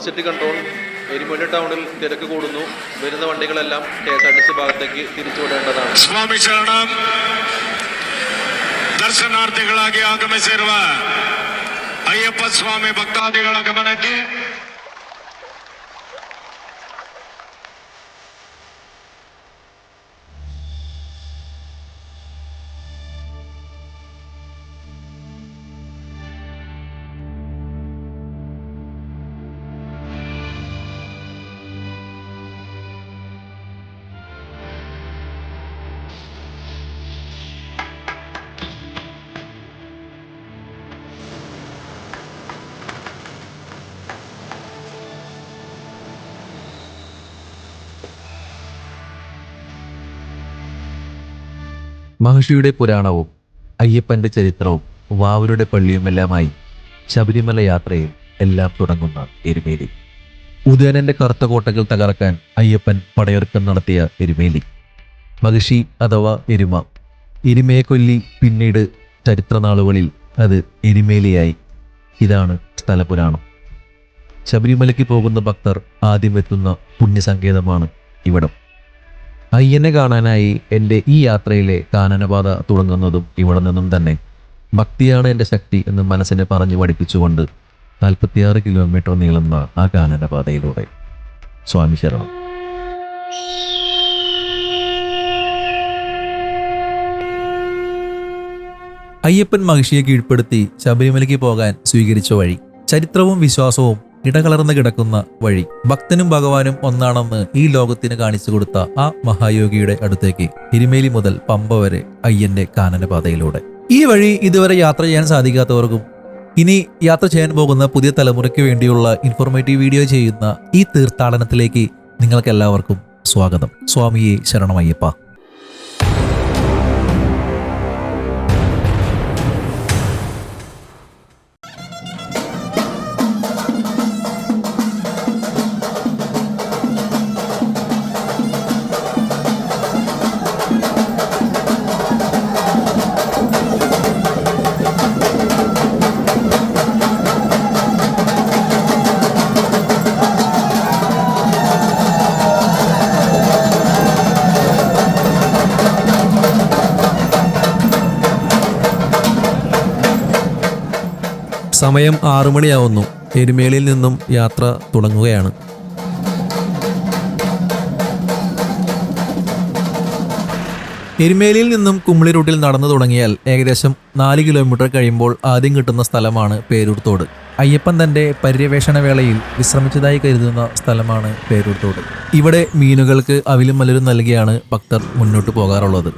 Forest control എരിമൂല ടൗണിൽ തിരക്ക് കൂടുന്നു വരുന്ന വണ്ടികളെല്ലാം K S R T C ഭാഗത്തേക്ക് തിരിച്ചുവിടേണ്ടതാണ് ಸ್ವಾಮಿ ಶರಣಂ ದರ್ಶನಾರ್ಥಿಗಳಾಗಿ ಆಗಮಿಸಿರುವ ಅಯ್ಯಪ್ಪ ಸ್ವಾಮಿ ಭಕ್ತಾದಿಗಳ ಗಮನಕ್ಕೆ മഹർഷിയുടെ പുരാണവും അയ്യപ്പന്റെ ചരിത്രവും വാവരുടെ പള്ളിയുമെല്ലാമായി ശബരിമല യാത്രയിൽ എല്ലാം തുടങ്ങുന്ന എരുമേലി. ഉദയനന്റെ കറുത്ത കോട്ടകൾ തകർക്കാൻ അയ്യപ്പൻ പടയൊരുക്കം നടത്തിയ എരുമേലി. മഹിഷി അഥവാ എരുമ എരുമയെ കൊല്ലി പിന്നീട് ചരിത്രനാളുകളിൽ അത് എരുമേലിയായി. ഇതാണ് സ്ഥലപുരാണം. ശബരിമലയ്ക്ക് പോകുന്ന ഭക്തർ ആദ്യം എത്തുന്ന പുണ്യസങ്കേതമാണ് ഇവിടം. അയ്യനെ കാണാനായി എന്റെ ഈ യാത്രയിലെ കാനനപാത തുടങ്ങുന്നതും ഇവിടെ നിന്നും തന്നെ. ഭക്തിയാണ് എന്റെ ശക്തി എന്ന് മനസ്സിനെ പറഞ്ഞു പഠിപ്പിച്ചുകൊണ്ട് നാൽപ്പത്തിയാറ് കിലോമീറ്റർ നീളുന്ന ആ കാനനപാതയിലൂടെ സ്വാമി ശരണം. അയ്യപ്പൻ മഹിഷിയെ കീഴ്പ്പെടുത്തി ശബരിമലയ്ക്ക് പോകാൻ സ്വീകരിച്ച വഴി ചരിത്രവും വിശ്വാസവും ഇടകലർന്ന് കിടക്കുന്ന വഴി. ഭക്തനും ഭഗവാനും ഒന്നാണെന്ന് ഈ ലോകത്തിന് കാണിച്ചു കൊടുത്ത ആ മഹായോഗിയുടെ അടുത്തേക്ക് എരുമേലി മുതൽ പമ്പ വരെ അയ്യന്റെ കാനനപാതയിലൂടെ ഈ വഴി ഇതുവരെ യാത്ര ചെയ്യാൻ സാധിക്കാത്തവർക്കും ഇനി യാത്ര ചെയ്യാൻ പോകുന്ന പുതിയ തലമുറയ്ക്ക് വേണ്ടിയുള്ള ഇൻഫോർമേറ്റീവ് വീഡിയോ ചെയ്യുന്ന ഈ തീർത്ഥാടനത്തിലേക്ക് നിങ്ങൾക്കെല്ലാവർക്കും സ്വാഗതം. സ്വാമിയെ ശരണമയ്യപ്പ. സമയം ആറുമണിയാവുന്നു എരുമേലിയിൽ നിന്നും യാത്ര തുടങ്ങുകയാണ്. എരുമേലിയിൽ നിന്നും കുമ്പളി റൂട്ടിൽ നടന്നു തുടങ്ങിയാൽ ഏകദേശം നാല് കിലോമീറ്റർ കഴിയുമ്പോൾ ആദ്യം കിട്ടുന്ന സ്ഥലമാണ് പേരൂർത്തോട്. അയ്യപ്പൻ തന്റെ പര്യവേഷണ വേളയിൽ വിശ്രമിച്ചതായി കരുതുന്ന സ്ഥലമാണ് പേരൂർത്തോട്. ഇവിടെ മീനുകൾക്ക് അവിലും മലരും നൽകിയാണ് ഭക്തർ മുന്നോട്ട് പോകാറുള്ളത്.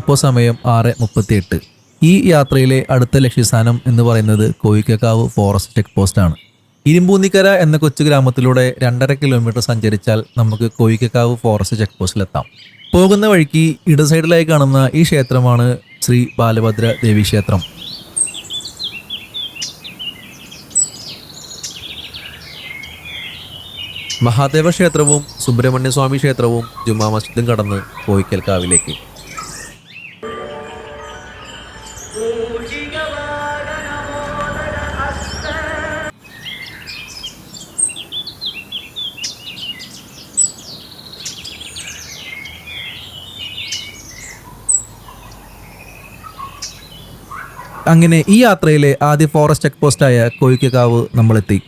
ഇപ്പോൾ സമയം ആറ് മുപ്പത്തിയെട്ട്. ഈ യാത്രയിലെ അടുത്ത ലക്ഷ്യസ്ഥാനം എന്ന് പറയുന്നത് കോയിക്കക്കാവ് ഫോറസ്റ്റ് ചെക്ക് പോസ്റ്റ് ആണ്. ഇരുമ്പൂന്നിക്കര എന്ന കൊച്ചു ഗ്രാമത്തിലൂടെ രണ്ടര കിലോമീറ്റർ സഞ്ചരിച്ചാൽ നമുക്ക് കോയിക്കക്കാവ് ഫോറസ്റ്റ് ചെക്ക് പോസ്റ്റിലെത്താം പോകുന്ന വഴിക്ക് ഇട സൈഡിലായി കാണുന്ന ഈ ക്ഷേത്രമാണ് ശ്രീ ബാലഭദ്ര ദേവി ക്ഷേത്രം. മഹാദേവ ക്ഷേത്രവും സുബ്രഹ്മണ്യസ്വാമി ക്ഷേത്രവും ജുമാ മസ്ജിദും കടന്ന് കോയിക്കൽ കാവിലേക്ക് അങ്ങനെ ഈ യാത്രയിലെ ആദ്യ ഫോറസ്റ്റ് ചെക്ക് പോസ്റ്റായ കോയിക്കക്കാവ് നമ്മളെത്തി.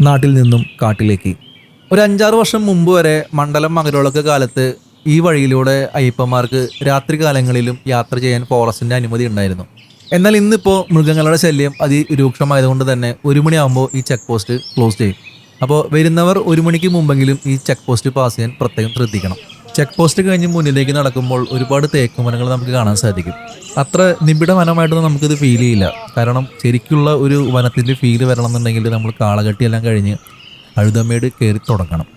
നാട്ടിൽ നിന്നും കാട്ടിലേക്ക്. ഒരു അഞ്ചാറ് വർഷം മുമ്പ് വരെ മണ്ഡലം മകരോളക്ക് കാലത്ത് ഈ വഴിയിലൂടെ അയ്യപ്പന്മാർക്ക് രാത്രി കാലങ്ങളിലും യാത്ര ചെയ്യാൻ ഫോറസ്റ്റിന്റെ അനുമതി ഉണ്ടായിരുന്നു. എന്നാൽ ഇന്നിപ്പോൾ മൃഗങ്ങളുടെ ശല്യം അതിരൂക്ഷമായതുകൊണ്ട് തന്നെ ഒരു മണിയാകുമ്പോൾ ഈ ചെക്ക് പോസ്റ്റ് ക്ലോസ് ചെയ്യും. അപ്പോൾ വരുന്നവർ ഒരു മണിക്ക് മുമ്പെങ്കിലും ഈ ചെക്ക് പോസ്റ്റ് പാസ് ചെയ്യാൻ പ്രത്യേകം ശ്രദ്ധിക്കണം. ചെക്ക് പോസ്റ്റ് കഴിഞ്ഞ് മുന്നിലേക്ക് നടക്കുമ്പോൾ ഒരുപാട് തേക്ക് തേക്കുമരങ്ങൾ നമുക്ക് കാണാൻ സാധിക്കും. അത്ര നിബിഡ വനമായിട്ടൊന്നും നമുക്കിത് ഫീൽ ചെയ്യില്ല. കാരണം ശരിക്കുള്ള ഒരു വനത്തിന്റെ ഫീൽ വരണം എന്നുണ്ടെങ്കിൽ നമ്മൾ കാളകെട്ടിയെല്ലാം കഴിഞ്ഞ് അഴുതമേട് കയറി തുടങ്ങണം.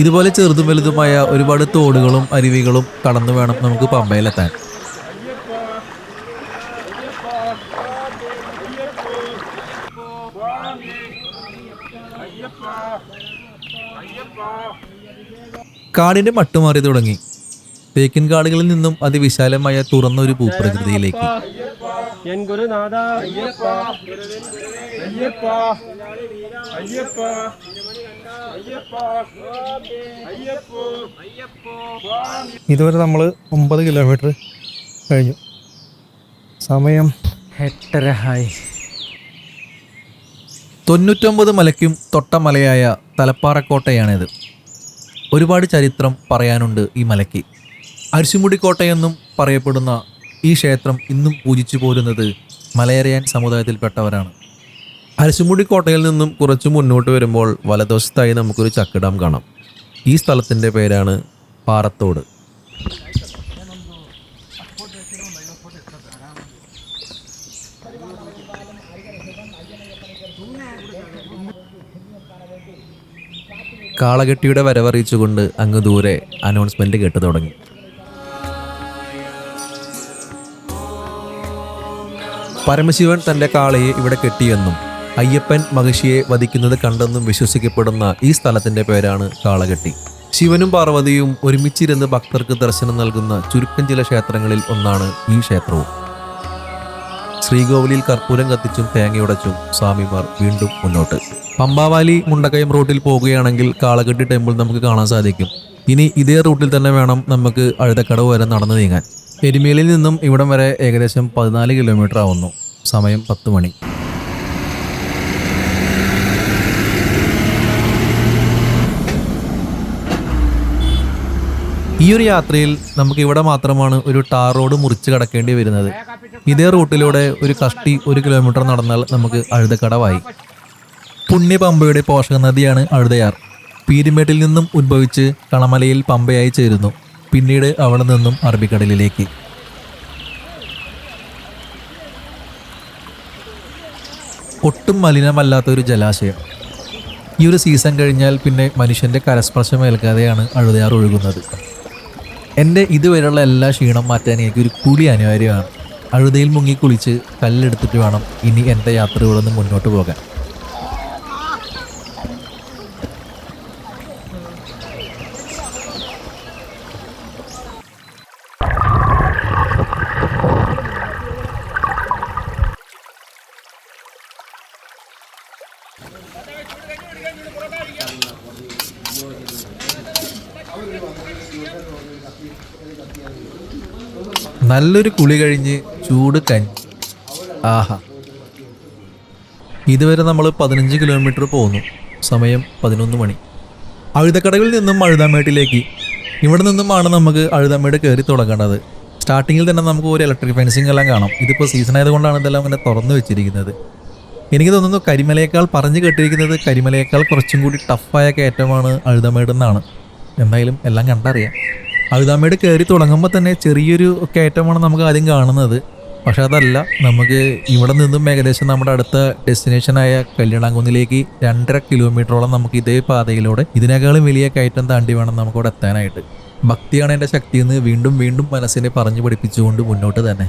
ഇതുപോലെ ചെറുതും വലുതുമായ ഒരുപാട് തോടുകളും അരുവികളും കടന്നു വേണം നമുക്ക് പമ്പയിലെത്താൻ. കാടിന്റെ മട്ടുമാറി തുടങ്ങി. തേക്കിൻ കാടുകളിൽ നിന്നും അതിവിശാലമായ തുറന്ന ഒരു ഭൂപ്രകൃതിയിലേക്ക്. എൻ ഗുരുനാഥ അയ്യപ്പ. അയ്യപ്പ. അയ്യപ്പ. ഇതുവരെ നമ്മൾ ഒമ്പത് കിലോമീറ്റർ കഴിഞ്ഞു. സമയം എട്ടര ഹായ് തൊണ്ണൂറ്റൊമ്പത് മലയ്ക്കും തൊട്ടമലയായ തലപ്പാറക്കോട്ടയാണിത്. ഒരുപാട് ചരിത്രം പറയാനുണ്ട് ഈ മലയ്ക്ക്. അരിശുമുടി കോട്ടയെന്നും പറയപ്പെടുന്ന ഈ ക്ഷേത്രം ഇന്നും പൂജിച്ചു പോരുന്നത് മലയറിയാൻ സമുദായത്തിൽപ്പെട്ടവരാണ്. അരിശുമുടി കോട്ടയിൽ നിന്നും കുറച്ച് മുന്നോട്ട് വരുമ്പോൾ വലതുവശത്തായി നമുക്കൊരു ചക്കിടം കാണാം. ഈ സ്ഥലത്തിന്റെ പേരാണ് പാറത്തോട്. കാളകെട്ടിയുടെ വരവറിയിച്ചുകൊണ്ട് അങ്ങ് ദൂരെ അനൗൺസ്മെന്റ് കേട്ടു തുടങ്ങി. പരമശിവൻ തന്റെ കാളയെ ഇവിടെ കെട്ടിയെന്നും അയ്യപ്പൻ മഹിഷിയെ വധിക്കുന്നത് കണ്ടെന്നും വിശ്വസിക്കപ്പെടുന്ന ഈ സ്ഥലത്തിന്റെ പേരാണ് കാളകെട്ടി. ശിവനും പാർവതിയും ഒരുമിച്ചിരുന്ന് ഭക്തർക്ക് ദർശനം നൽകുന്ന ചുരുക്കം ചില ക്ഷേത്രങ്ങളിൽ ഒന്നാണ് ഈ ക്ഷേത്രവും. ശ്രീകോവിലിൽ കർപ്പൂരം കത്തിച്ചും തേങ്ങയുടച്ചും സ്വാമിമാർ വീണ്ടും മുന്നോട്ട്. പമ്പാവാലി മുണ്ടക്കയം റൂട്ടിൽ പോവുകയാണെങ്കിൽ കാളകെട്ടി ടെമ്പിൾ നമുക്ക് കാണാൻ സാധിക്കും. ഇനി ഇതേ റൂട്ടിൽ തന്നെ വേണം നമുക്ക് അഴുതക്കടവ് വരെ നടന്നു നീങ്ങാൻ. എരുമേലിയിൽ നിന്നും ഇവിടം വരെ ഏകദേശം പതിനാല് കിലോമീറ്റർ ആവുന്നു. സമയം പത്ത് മണി. ഈ ഒരു യാത്രയിൽ നമുക്ക് ഇവിടെ മാത്രമാണ് ഒരു ടാർ റോഡ് മുറിച്ച് കടക്കേണ്ടി വരുന്നത്. ഇതേ റൂട്ടിലൂടെ ഒരു കഷ്ടി ഒരു കിലോമീറ്റർ നടന്നാൽ നമുക്ക് അഴുതക്കടവായി. പുണ്യപമ്പയുടെ പോഷക നദിയാണ് അഴുതയാർ. പീരുമേട്ടിൽ നിന്നും ഉത്ഭവിച്ച് കണമലയിൽ പമ്പയായി ചേരുന്നു. പിന്നീട് അവിടെ നിന്നും അറബിക്കടലിലേക്ക്. ഒട്ടും മലിനമല്ലാത്ത ഒരു ജലാശയം. ഈ ഒരു സീസൺ കഴിഞ്ഞാൽ പിന്നെ മനുഷ്യന്റെ കരസ്പർശം ഏൽക്കാതെയാണ് അഴുതയാർ ഒഴുകുന്നത്. എന്റെ ഇതുവരെയുള്ള എല്ലാ ക്ഷീണം മാറ്റാൻ എനിക്കൊരു കുളി അനിവാര്യമാണ്. അഴുതയിൽ മുങ്ങി കുളിച്ച് കല്ലെടുത്തിട്ട് വേണം ഇനി എന്റെ യാത്രകളൊന്നും മുന്നോട്ട് പോകാൻ. നല്ലൊരു കുളി കഴിഞ്ഞ് ചൂട് കഞ്ഞി ആഹാ. ഇതുവരെ നമ്മൾ പതിനഞ്ച് കിലോമീറ്റർ പോകുന്നു സമയം പതിനൊന്ന് മണി. അഴുതക്കടവിൽ നിന്നും അഴുതാമേട്ടിലേക്ക്. ഇവിടെ നിന്നുമാണ് നമുക്ക് അഴുതാമേട് കയറി തുടങ്ങേണ്ടത്. സ്റ്റാർട്ടിങ്ങിൽ തന്നെ നമുക്ക് ഒരു ഇലക്ട്രിക് ഫെൻസിങ് എല്ലാം കാണാം. ഇതിപ്പോൾ സീസൺ ആയതുകൊണ്ടാണ് ഇതെല്ലാം അങ്ങനെ തുറന്നു വെച്ചിരിക്കുന്നത്. എനിക്ക് തോന്നുന്നു കരിമലയേക്കാൾ പറഞ്ഞു കേട്ടിരിക്കുന്നത് കരിമലയേക്കാൾ കുറച്ചും കൂടി ടഫായ കയറ്റമാണ് അഴുതമേട് എന്നാണ് എന്തായാലും എല്ലാം കണ്ടറിയാം. അഴുതാമേട് കയറി തുടങ്ങുമ്പോൾ തന്നെ ചെറിയൊരു കയറ്റമാണ് നമുക്ക് ആദ്യം കാണുന്നത്. പക്ഷെ അതല്ല നമുക്ക് ഇവിടെ നിന്നും ഏകദേശം നമ്മുടെ അടുത്ത ഡെസ്റ്റിനേഷനായ കല്യാണാങ്കുന്നിലേക്ക് രണ്ടര കിലോമീറ്ററോളം നമുക്ക് ഇതേ പാതയിലൂടെ ഇതിനേക്കാളും വലിയ കയറ്റം താണ്ടി വേണം നമുക്ക് അവിടെ എത്താനായിട്ട്. ഭക്തിയാണ് എന്റെ ശക്തി എന്ന് വീണ്ടും വീണ്ടും മനസ്സിനെ പറഞ്ഞു പഠിപ്പിച്ചുകൊണ്ട് മുന്നോട്ട് തന്നെ.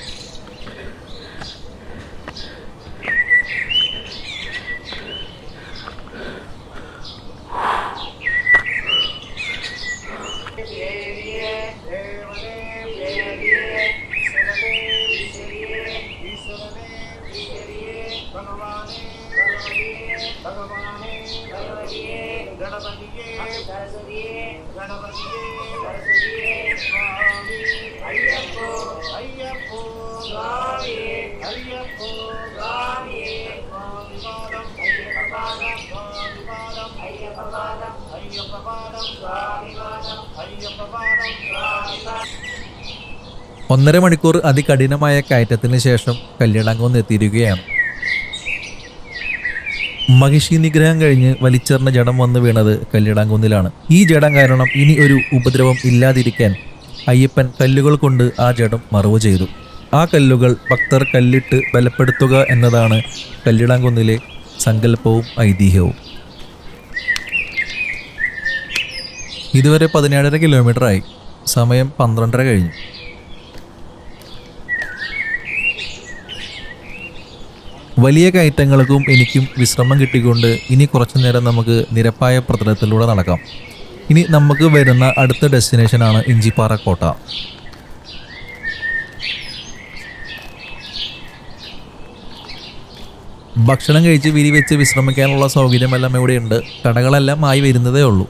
ഒന്നര മണിക്കൂർ അതികഠിനമായ കയറ്റത്തിന് ശേഷം കല്യാണാങ്കുന്ന് എത്തിയിരിക്കുകയാണ്. മഹിഷി നിഗ്രഹം കഴിഞ്ഞ് വലിച്ചെറിഞ്ഞ ജഡം വന്ന് വീണത് കല്ലിടാങ്കുന്നിലാണ് ഈ ജഡം കാരണം ഇനി ഒരു ഉപദ്രവം ഇല്ലാതിരിക്കാൻ അയ്യപ്പൻ കല്ലുകൾ കൊണ്ട് ആ ജഡം മറവ് ചെയ്തു. ആ കല്ലുകൾ ഭക്തർ കല്ലിട്ട് ബലപ്പെടുത്തുക എന്നതാണ് കല്ലിടാങ്കുന്നിലെ സങ്കല്പവും ഐതിഹ്യവും. ഇതുവരെ പതിനേഴര കിലോമീറ്ററായി. സമയം പന്ത്രണ്ടര കഴിഞ്ഞു. വലിയ കയറ്റങ്ങൾക്കും എനിക്കും വിശ്രമം കിട്ടിക്കൊണ്ട് ഇനി കുറച്ചു നേരം നമുക്ക് നിരപ്പായ പ്രതലത്തിലൂടെ നടക്കാം. ഇനി നമുക്ക് വരുന്ന അടുത്ത ഡെസ്റ്റിനേഷനാണ് ഇഞ്ചിപ്പാറ കോട്ട ഭക്ഷണം കഴിച്ച് വിരി വെച്ച് വിശ്രമിക്കാനുള്ള സൗകര്യമെല്ലാം ഇവിടെയുണ്ട്. കടകളെല്ലാം ആയി വരുന്നതേ ഉള്ളൂ.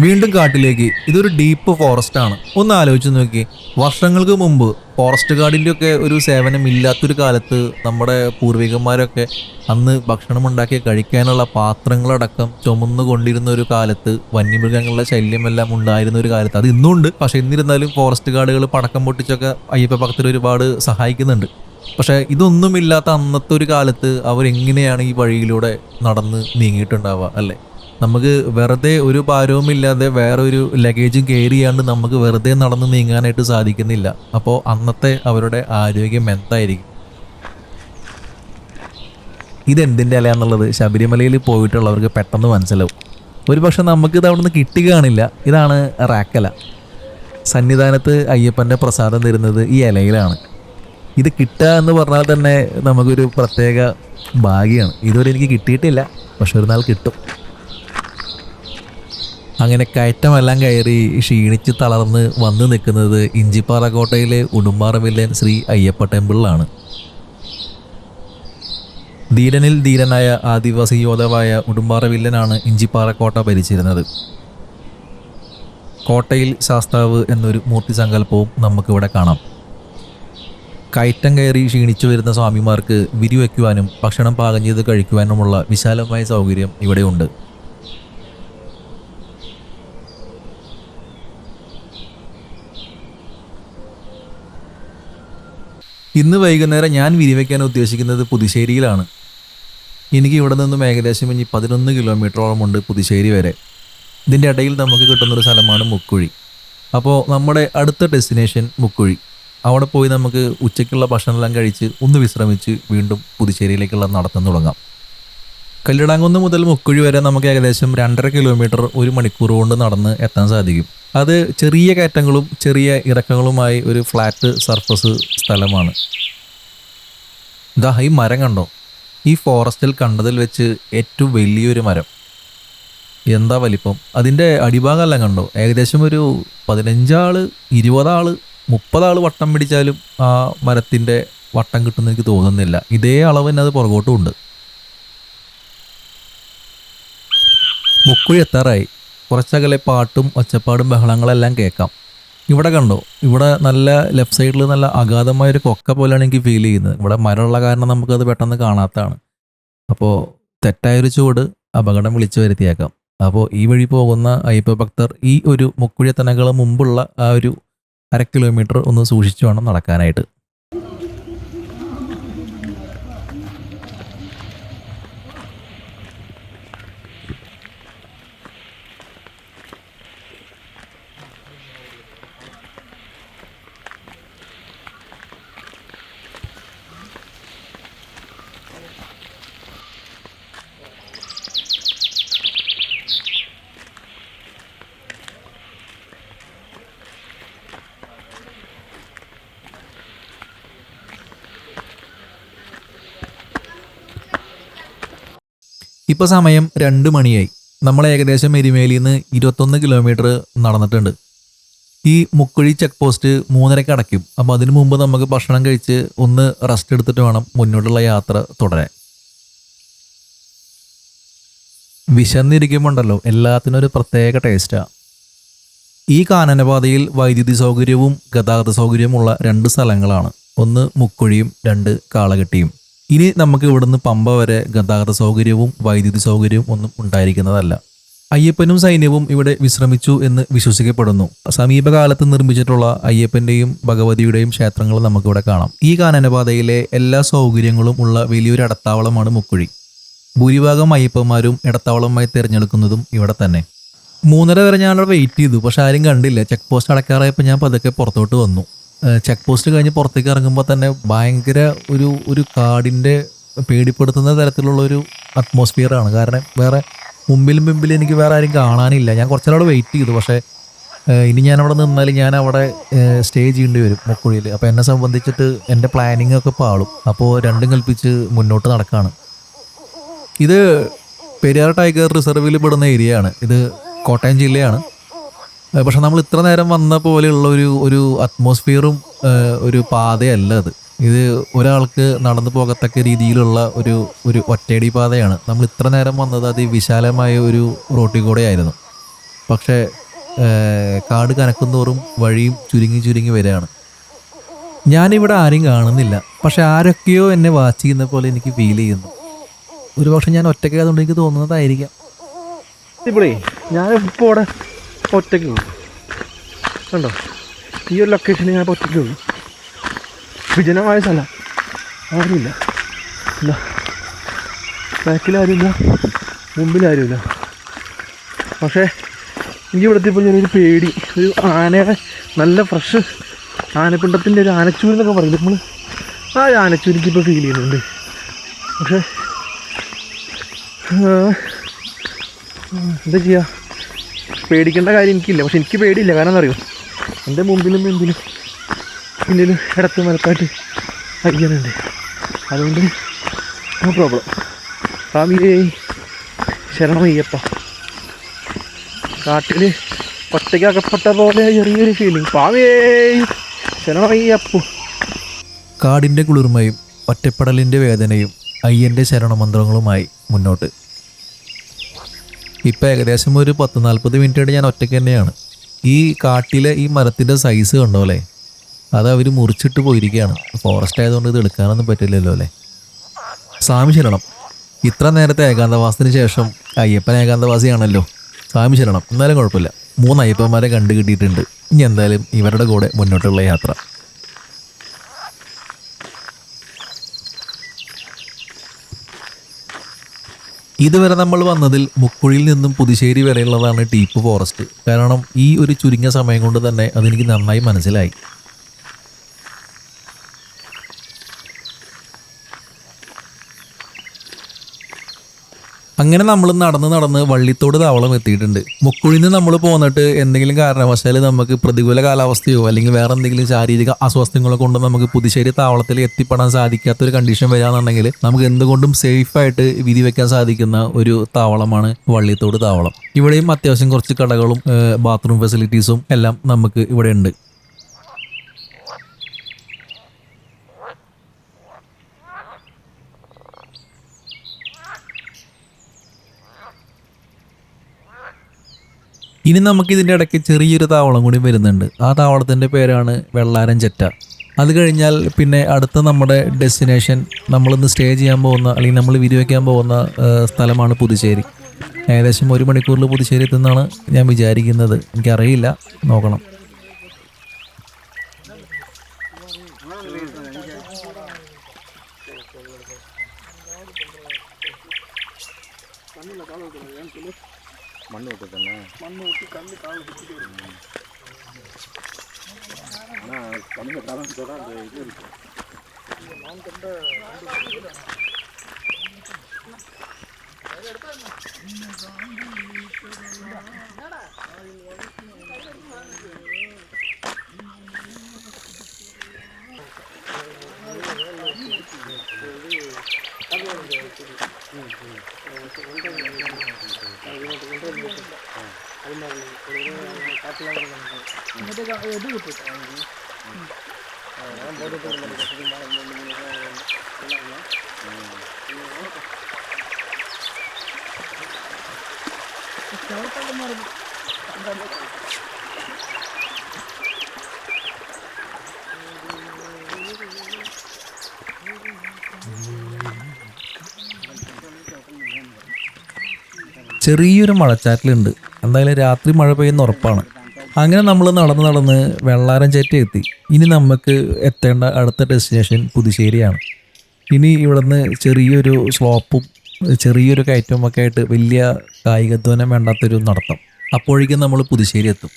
വീണ്ടും കാട്ടിലേക്ക്. ഇതൊരു ഡീപ്പ് ഫോറസ്റ്റ് ആണ്. ഒന്ന് ആലോചിച്ച് നോക്കി. വർഷങ്ങൾക്ക് മുമ്പ് ഫോറസ്റ്റ് ഗാർഡിന്റെ ഒക്കെ ഒരു സേവനം ഇല്ലാത്തൊരു കാലത്ത് നമ്മുടെ പൂർവികന്മാരൊക്കെ അന്ന് ഭക്ഷണം ഉണ്ടാക്കി കഴിക്കാനുള്ള പാത്രങ്ങളടക്കം ചുമന്നു കൊണ്ടിരുന്ന ഒരു കാലത്ത് വന്യമൃഗങ്ങളുടെ ശല്യമെല്ലാം ഉണ്ടായിരുന്ന ഒരു കാലത്ത്. അത് ഇന്നും ഉണ്ട്. പക്ഷേ എന്നിരുന്നാലും ഫോറസ്റ്റ് ഗാർഡുകൾ പടക്കം പൊട്ടിച്ചൊക്കെ അയ്യപ്പ ഭക്തർ ഒരുപാട് സഹായിക്കുന്നുണ്ട്. പക്ഷേ ഇതൊന്നുമില്ലാത്ത അന്നത്തെ ഒരു കാലത്ത് അവരെങ്ങനെയാണ് ഈ വഴിയിലൂടെ നടന്ന് നീങ്ങിയിട്ടുണ്ടാവുക അല്ലേ? നമുക്ക് വെറുതെ ഒരു ഭാരവും ഇല്ലാതെ വേറൊരു ലഗേജും കയറി ചെയ്യാണ്ട് നമുക്ക് വെറുതെ നടന്ന് നീങ്ങാനായിട്ട് സാധിക്കുന്നില്ല. അപ്പോൾ അന്നത്തെ അവരുടെ ആരോഗ്യം എന്തായിരിക്കും? ഇതെന്തിന്റെ അലയാന്നുള്ളത് ശബരിമലയിൽ പോയിട്ടുള്ളവർക്ക് പെട്ടെന്ന് മനസ്സിലാവും. ഒരു പക്ഷെ നമുക്കിത് അവിടെ നിന്ന് കിട്ടുകയാണില്ല. ഇതാണ് റാക്കല. സന്നിധാനത്ത് അയ്യപ്പന്റെ പ്രസാദം തരുന്നത് ഈ ഇലയിലാണ് ഇത് കിട്ടുക എന്ന് പറഞ്ഞാൽ തന്നെ നമുക്കൊരു പ്രത്യേക ഭാഗ്യമാണ്. ഇതുവരെ എനിക്ക് കിട്ടിയിട്ടില്ല. പക്ഷെ ഒരു നാൾ കിട്ടും. അങ്ങനെ കയറ്റമെല്ലാം കയറി ക്ഷീണിച്ച് തളർന്ന് വന്നു നിൽക്കുന്നത് ഇഞ്ചിപ്പാറ കോട്ടയിലെ ഉടുമ്പാറ വില്ലൻ ശ്രീ അയ്യപ്പ ടെമ്പിളിലാണ്. ധീരനിൽ ധീരനായ ആദിവാസി യോദ്ധാവായ ഉടുമ്പാറ വില്ലനാണ് ഇഞ്ചിപ്പാറ കോട്ട ഭരിച്ചിരുന്നത്. കോട്ടയിൽ ശാസ്താവ് എന്നൊരു മൂർത്തി സങ്കല്പവും നമുക്കിവിടെ കാണാം. കയറ്റം കയറി ക്ഷീണിച്ചു വരുന്ന സ്വാമിമാർക്ക് വിരിവയ്ക്കുവാനും ഭക്ഷണം പാകം ചെയ്ത് കഴിക്കുവാനുമുള്ള വിശാലമായ സൗകര്യം ഇവിടെയുണ്ട്. ഇന്ന് വൈകുന്നേരം ഞാൻ വിരിവയ്ക്കാൻ ഉദ്ദേശിക്കുന്നത് പുതുശ്ശേരിയിലാണ്. എനിക്ക് ഇവിടെ നിന്നും ഏകദേശം ഇനി പതിനൊന്ന് കിലോമീറ്ററോളം ഉണ്ട് പുതുശ്ശേരി വരെ. ഇതിന്റെ ഇടയിൽ നമുക്ക് കിട്ടുന്നൊരു സ്ഥലമാണ് മുക്കുഴി. അപ്പോൾ നമ്മുടെ അടുത്ത ഡെസ്റ്റിനേഷൻ മുക്കുഴി. അവിടെ പോയി നമുക്ക് ഉച്ചയ്ക്കുള്ള ഭക്ഷണമെല്ലാം കഴിച്ച് ഒന്ന് വിശ്രമിച്ച് വീണ്ടും പുതുശ്ശേരിയിലേക്കുള്ള നടത്തം തുടങ്ങാം. കല്ലിടാങ്കുന്ന് മുതൽ മുക്കുഴി വരെ നമുക്ക് ഏകദേശം രണ്ടര കിലോമീറ്റർ ഒരു മണിക്കൂർ കൊണ്ട് നടന്ന് എത്താൻ സാധിക്കും. അത് ചെറിയ കയറ്റങ്ങളും ചെറിയ ഇറക്കങ്ങളുമായി ഒരു ഫ്ലാറ്റ് സർഫസ് സ്ഥലമാണ്. ദാ ഈ മരം കണ്ടോ? ഈ ഫോറസ്റ്റിൽ കണ്ടതിൽ വെച്ച് ഏറ്റവും വലിയൊരു മരം. എന്താ വലിപ്പം? അതിന്റെ അടിഭാഗമെല്ലാം കണ്ടോ? ഏകദേശം ഒരു പതിനഞ്ചാൾ ഇരുപതാൾ മുപ്പതാൾ വട്ടം പിടിച്ചാലും ആ മരത്തിന്റെ വട്ടം കിട്ടുന്ന എനിക്ക് തോന്നുന്നില്ല. ഇതേ അളവ് തന്നെ അത് പുറകോട്ടും ഉണ്ട്. മുക്കുഴി എത്താറായി. കുറച്ചകലെ പാട്ടും ഒച്ചപ്പാടും ബഹളങ്ങളെല്ലാം കേൾക്കാം. ഇവിടെ കണ്ടോ ഇവിടെ നല്ല ലെഫ്റ്റ് സൈഡിൽ നല്ല അഗാധമായ ഒരു കൊക്ക പോലെയാണ് എനിക്ക് ഫീൽ ചെയ്യുന്നത്. ഇവിടെ മരമുള്ള കാരണം നമുക്കത് പെട്ടെന്ന് കാണാത്തതാണ്. അപ്പോൾ തെറ്റായൊരു ചൂട് അപകടം വിളിച്ചു വരുത്തിയേക്കാം. അപ്പോൾ ഈ വഴി പോകുന്ന അയ്യപ്പ ഭക്തർ ഈ ഒരു മുക്കുഴിയത്തനകൾ മുമ്പുള്ള ആ ഒരു അര കിലോമീറ്റർ ഒന്ന് സൂക്ഷിച്ചു വേണം നടക്കാനായിട്ട്. ഇപ്പോൾ സമയം രണ്ട് മണിയായി. നമ്മൾ ഏകദേശം എരിമേലിയിൽ നിന്ന് ഇരുപത്തൊന്ന് കിലോമീറ്റർ നടന്നിട്ടുണ്ട്. ഈ മുക്കുഴി ചെക്ക് പോസ്റ്റ് മൂന്നരക്ക് അടയ്ക്കും. അപ്പോൾ അതിനു മുമ്പ് നമുക്ക് ഭക്ഷണം കഴിച്ച് ഒന്ന് റെസ്റ്റ് എടുത്തിട്ട് വേണം മുന്നോട്ടുള്ള യാത്ര തുടരാൻ. വിശന്നിരിക്കുമ്പോണ്ടല്ലോ എല്ലാത്തിനും ഒരു പ്രത്യേക ടേസ്റ്റാണ് ഈ കാനനപാതയിൽ വൈദ്യുതി സൗകര്യവും ഗതാഗത സൗകര്യവുമുള്ള രണ്ട് സ്ഥലങ്ങളാണ്. ഒന്ന് മുക്കുഴിയും രണ്ട് കാളകെട്ടിയും. ഇനി നമുക്ക് ഇവിടുന്ന് പമ്പ വരെ ഗതാഗത സൗകര്യവും വൈദ്യുതി സൗകര്യവും ഒന്നും ഉണ്ടായിരിക്കുന്നതല്ല. അയ്യപ്പനും സൈന്യവും ഇവിടെ വിശ്രമിച്ചു എന്ന് വിശ്വസിക്കപ്പെടുന്നു. സമീപകാലത്ത് നിർമ്മിച്ചിട്ടുള്ള അയ്യപ്പന്റെയും ഭഗവതിയുടെയും ക്ഷേത്രങ്ങൾ നമുക്കിവിടെ കാണാം. ഈ കാനനപാതയിലെ എല്ലാ സൗകര്യങ്ങളും ഉള്ള വലിയൊരു അടത്താവളമാണ് മുക്കുഴി. ഭൂരിഭാഗം അയ്യപ്പന്മാരും ഇടത്താവളമായി തിരഞ്ഞെടുക്കുന്നതും ഇവിടെ തന്നെ. മൂന്നര വരെ ഞാൻ വെയിറ്റ് ചെയ്തു പക്ഷെ ആരും കണ്ടില്ല. ചെക്ക് പോസ്റ്റ് അടക്കാറായപ്പോൾ ഞാൻ പതുക്കെ പുറത്തോട്ട് വന്നു. ചെക്ക് പോസ്റ്റ് കഴിഞ്ഞ് പുറത്തേക്ക് ഇറങ്ങുമ്പോൾ തന്നെ ഭയങ്കര ഒരു ഒരു കാടിന്റെ പേടിപ്പെടുത്തുന്ന തരത്തിലുള്ള ഒരു അറ്റ്മോസ്ഫിയറാണ് കാരണം വേറെ മുമ്പിലും മുമ്പിലും എനിക്ക് വേറെ ആരും കാണാനില്ല. ഞാൻ കുറച്ചേരം അവിടെ വെയിറ്റ് ചെയ്തു. പക്ഷേ ഇനി ഞാൻ അവിടെ നിന്നാൽ ഞാൻ അവിടെ സ്റ്റേ ചെയ്യേണ്ടി വരും മുക്കുഴിയിൽ അപ്പോൾ എന്നെ സംബന്ധിച്ചിട്ട് എന്റെ പ്ലാനിങ് ഒക്കെ പാളും. അപ്പോൾ രണ്ടും കൽപ്പിച്ച് മുന്നോട്ട് നടക്കുകയാണ് ഇത് പെരിയാർ ടൈഗർ റിസർവിൽ പെടുന്ന ഏരിയയാണ് ഇത് കോട്ടയം ജില്ലയാണ്. പക്ഷെ നമ്മൾ ഇത്ര നേരം വന്ന പോലെയുള്ള ഒരു ഒരു അറ്റ്മോസ്ഫിയറും ഒരു പാതയല്ല അത്. ഇത് ഒരാൾക്ക് നടന്നു പോകത്തക്ക രീതിയിലുള്ള ഒരു ഒരു ഒറ്റയടി പാതയാണ്. നമ്മൾ ഇത്ര നേരം വന്നത് അതിവിശാലമായ ഒരു റോട്ടിൽ കൂടെ ആയിരുന്നു പക്ഷേ കാട് കനക്കുന്നോറും വഴിയും ചുരുങ്ങി ചുരുങ്ങി വരികയാണ്. ഞാനിവിടെ ആരും കാണുന്നില്ല. പക്ഷെ ആരൊക്കെയോ എന്നെ വാച്ച് ചെയ്യുന്ന പോലെ എനിക്ക് ഫീൽ ചെയ്യുന്നു. ഒരു പക്ഷെ ഞാൻ ഒറ്റയ്ക്കായതുകൊണ്ട് എനിക്ക് തോന്നുന്നതായിരിക്കാം. ഇപ്പോഴേ ഞാനിപ്പോൾ ഇവിടെ ഒറ്റയ്ക്ക് പോകും കണ്ടോ? ഈ ഒരു ലൊക്കേഷനിൽ ഞാൻ ഒറ്റയ്ക്ക് പോകും വിജനമായ സ്ഥലം. ആരുമില്ല. എന്താ ബാക്കിലാരുമില്ല മുമ്പിലാരുമില്ല പക്ഷേ എനിക്ക് ഇവിടുത്തെ ഇപ്പോൾ ഞാനൊരു പേടി. ഒരു ആനയുടെ നല്ല ഫ്രഷ് ആനപ്പിണ്ടത്തിന്റെ ഒരു ആനച്ചൂര് എന്നൊക്കെ പറയുന്നത് നമ്മൾ ആ ഒരു ആനച്ചൂരിക്ക് ഇപ്പോൾ ഫീൽ ചെയ്യുന്നുണ്ട്. പക്ഷേ എന്താ ചെയ്യുക പേടിക്കേണ്ട കാര്യം എനിക്കില്ല. പക്ഷെ എനിക്ക് പേടിയില്ല. കാരണം അറിയോ? എന്റെ മുമ്പിലും മുമ്പിലും പിന്നിലും ഇടത്ത് മലക്കാട്ട് അയ്യനുണ്ട്. അതുകൊണ്ട് നോ പ്രോബ്ലം സ്വാമിയേ ശരണമയ്യപ്പ കാട്ടിൽ ഒറ്റയ്ക്ക് അകപ്പെട്ട പോലെ ചെറിയൊരു ഫീലിംഗ് സ്വാമിയേ ശരണമയ്യപ്പു കാടിന്റെ കുളിർമയും ഒറ്റപ്പെടലിന്റെ വേദനയും അയ്യന്റെ ശരണമന്ത്രങ്ങളുമായി മുന്നോട്ട്. ഇപ്പം ഏകദേശം ഒരു പത്ത് നാൽപ്പത് മിനിറ്റായിട്ട് ഞാൻ ഒറ്റയ്ക്ക് തന്നെയാണ്. ഈ കാട്ടിലെ ഈ മരത്തിന്റെ സൈസ് കണ്ടോ അല്ലേ? അത് അവർ മുറിച്ചിട്ട് പോയിരിക്കുകയാണ്. ഫോറസ്റ്റ് ആയതുകൊണ്ട് ഇത് എടുക്കാനൊന്നും പറ്റില്ലല്ലോ അല്ലേ? സ്വാമി ശരണം. ഇത്ര നേരത്തെ ഏകാന്തവാസത്തിന് ശേഷം അയ്യപ്പൻ ഏകാന്തവാസിയാണല്ലോ. സ്വാമി ശരണം. എന്നാലും കുഴപ്പമില്ല. മൂന്ന് അയ്യപ്പന്മാരെ കണ്ടു കിട്ടിയിട്ടുണ്ട് ഇനി എന്തായാലും ഇവരുടെ കൂടെ മുന്നോട്ടുള്ള യാത്ര. ഇതുവരെ നമ്മൾ വന്നതിൽ മുക്കുഴിയിൽ നിന്നും പുതുശ്ശേരി വരെയുള്ളതാണ് ടീപ്പ് ഫോറസ്റ്റ്. കാരണം ഈ ഒരു ചുരുങ്ങിയ സമയം കൊണ്ട് തന്നെ അതെനിക്ക് നന്നായി മനസ്സിലായി. അങ്ങനെ നമ്മൾ നടന്ന് നടന്ന് വള്ളിത്തോട് താവളം എത്തിയിട്ടുണ്ട്. മുക്കുഴിന്ന് നമ്മൾ പോന്നിട്ട് എന്തെങ്കിലും കാരണവശാൽ നമുക്ക് പ്രതികൂല കാലാവസ്ഥയോ അല്ലെങ്കിൽ വേറെ എന്തെങ്കിലും ശാരീരിക അസ്വസ്ഥങ്ങളോ കൊണ്ട് നമുക്ക് പുതുശ്ശേരി താവളത്തിൽ എത്തിപ്പെടാൻ സാധിക്കാത്ത ഒരു കണ്ടീഷൻ വരാന്നുണ്ടെങ്കിൽ നമുക്ക് എന്തുകൊണ്ടും സേഫായിട്ട് വിധി വെക്കാൻ സാധിക്കുന്ന ഒരു താവളമാണ് വള്ളിത്തോട് താവളം ഇവിടെയും അത്യാവശ്യം കുറച്ച് കടകളും ബാത്റൂം ഫെസിലിറ്റീസും എല്ലാം നമുക്ക് ഇവിടെ ഉണ്ട് ഇനി നമുക്ക് ഇതിന്റെ ഇടയ്ക്ക് ചെറിയൊരു താവളം കൂടി വരുന്നുണ്ട്. ആ താവളത്തിന്റെ പേരാണ് വെള്ളാരം ചെറ്റ. അത് കഴിഞ്ഞാൽ പിന്നെ അടുത്ത നമ്മുടെ ഡെസ്റ്റിനേഷൻ നമ്മളിന്ന് സ്റ്റേ ചെയ്യാൻ പോകുന്ന അല്ലെങ്കിൽ നമ്മൾ വിരിവയ്ക്കാൻ പോകുന്ന സ്ഥലമാണ് പുതുച്ചേരി. ഏകദേശം ഒരു മണിക്കൂറിൽ പുതുച്ചേരി എത്തുന്നതാണ് ഞാൻ വിചാരിക്കുന്നത്. എനിക്കറിയില്ല. നോക്കണം. பேலன்ஸோட அந்த இது இருக்கும் அது மாதிரி ചെറിയൊരു മഴച്ചാറ്റലുണ്ട്. എന്തായാലും രാത്രി മഴ പെയ്യുന്ന ഉറപ്പാണ്. അങ്ങനെ നമ്മൾ നടന്ന് നടന്ന് വെള്ളാരം ചേറ്റി എത്തി. ഇനി നമുക്ക് എത്തേണ്ട അടുത്ത ഡെസ്റ്റിനേഷൻ പുതുശ്ശേരിയാണ്. ഇനി ഇവിടുന്ന് ചെറിയൊരു സ്ലോപ്പും ചെറിയൊരു കയറ്റവും ഒക്കെ ആയിട്ട് വലിയ കായികധ്വനം വേണ്ടാത്തൊരു നടത്തം. അപ്പോഴേക്കും നമ്മൾ പുതുശ്ശേരി എത്തും.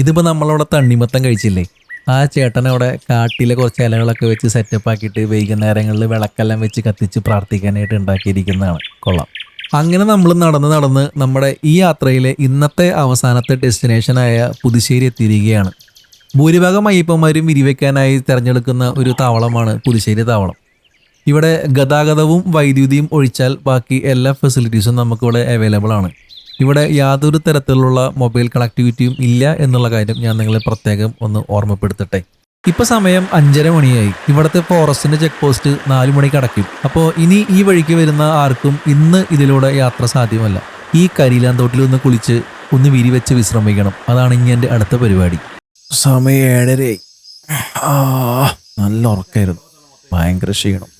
ഇതിപ്പോൾ നമ്മളവിടെ തണ്ണിമത്തം കഴിച്ചില്ലേ? ആ ചേട്ടൻ അവിടെ കാട്ടിലെ കുറച്ച് ഇലകളൊക്കെ വെച്ച് സെറ്റപ്പ് ആക്കിയിട്ട് വൈകുന്നേരങ്ങളിൽ വിളക്കെല്ലാം വെച്ച് കത്തിച്ച് പ്രാർത്ഥിക്കാനായിട്ട് ഉണ്ടാക്കിയിരിക്കുന്നതാണ്. കൊള്ളാം. അങ്ങനെ നമ്മൾ നടന്ന് നടന്ന് നമ്മുടെ ഈ യാത്രയിലെ ഇന്നത്തെ അവസാനത്തെ ഡെസ്റ്റിനേഷനായ പുതുശ്ശേരി എത്തിയിരിക്കുകയാണ്. ഭൂരിഭാഗം അയ്യപ്പന്മാരും വിരിവെക്കാനായി തിരഞ്ഞെടുക്കുന്ന ഒരു താവളമാണ് പുതുശ്ശേരി താവളം. ഇവിടെ ഗതാഗതവും വൈദ്യുതിയും ഒഴിച്ചാൽ ബാക്കി എല്ലാ ഫെസിലിറ്റീസും നമുക്കിവിടെ അവൈലബിൾ ആണ്. ഇവിടെ യാതൊരു തരത്തിലുള്ള മൊബൈൽ കണക്ടിവിറ്റിയും ഇല്ല എന്നുള്ള കാര്യം ഞാൻ നിങ്ങളെ പ്രത്യേകം ഒന്ന് ഓർമ്മപ്പെടുത്തട്ടെ. ഇപ്പൊ സമയം അഞ്ചര മണിയായി. ഇവിടുത്തെ ഫോറസ്റ്റിന്റെ ചെക്ക് പോസ്റ്റ് നാലു മണിക്ക് അടയ്ക്കും അപ്പോൾ ഇനി ഈ വഴിക്ക് വരുന്ന ആർക്കും ഇന്ന് ഇതിലൂടെ യാത്ര സാധ്യമല്ല. ഈ കരിയിലാന്തോട്ടിൽ ഒന്ന് കുളിച്ച് ഒന്ന് വിരി വെച്ച് വിശ്രമിക്കണം. അതാണ് ഇനി എന്റെ അടുത്ത പരിപാടി. സമയം ഏഴരയായി. നല്ല ഉറക്കായിരുന്നു. ഭയങ്കര ക്ഷീണം.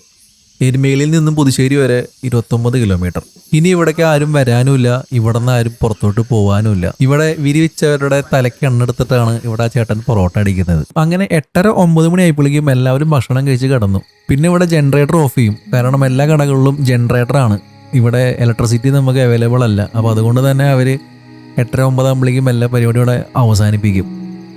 എരുമേലിയിൽ നിന്നും പുതുശ്ശേരി വരെ ഇരുപത്തൊമ്പത് കിലോമീറ്റർ. ഇനി ഇവിടേക്ക് ആരും വരാനുമില്ല. ഇവിടെ നിന്ന് ആരും പുറത്തോട്ട് പോകാനുമില്ല ഇവിടെ വിരിവിച്ചവരുടെ തലയ്ക്ക് എണ്ണെടുത്തിട്ടാണ് ഇവിടെ ആ ചേട്ടൻ പൊറോട്ട അടിക്കുന്നത്. അങ്ങനെ എട്ടര ഒമ്പത് മണി ആയപ്പോഴേക്കും എല്ലാവരും ഭക്ഷണം കഴിച്ച് കിടന്നു. പിന്നെ ഇവിടെ ജനറേറ്റർ ഓഫ് ചെയ്യും. കാരണം എല്ലാ കടകളിലും ജനറേറ്ററാണ് ഇവിടെ ഇലക്ട്രിസിറ്റി നമുക്ക് അവൈലബിൾ അല്ല. അപ്പോൾ അതുകൊണ്ട് തന്നെ അവർ എട്ടര ഒമ്പതാകുമ്പോഴേക്കും എല്ലാ പരിപാടിയും ഇവിടെ അവസാനിപ്പിക്കും.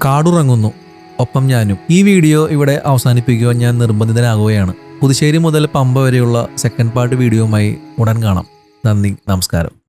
കാടുറങ്ങുന്നു. ഒപ്പം ഞാനും. ഈ വീഡിയോ ഇവിടെ അവസാനിപ്പിക്കുവാൻ ഞാൻ നിർബന്ധിതനാകുകയാണ്. പുതുശ്ശേരി മുതൽ പമ്പ വരെയുള്ള സെക്കൻഡ് പാർട്ട് വീഡിയോയുമായി ഉടൻ കാണാം. നന്ദി നമസ്കാരം.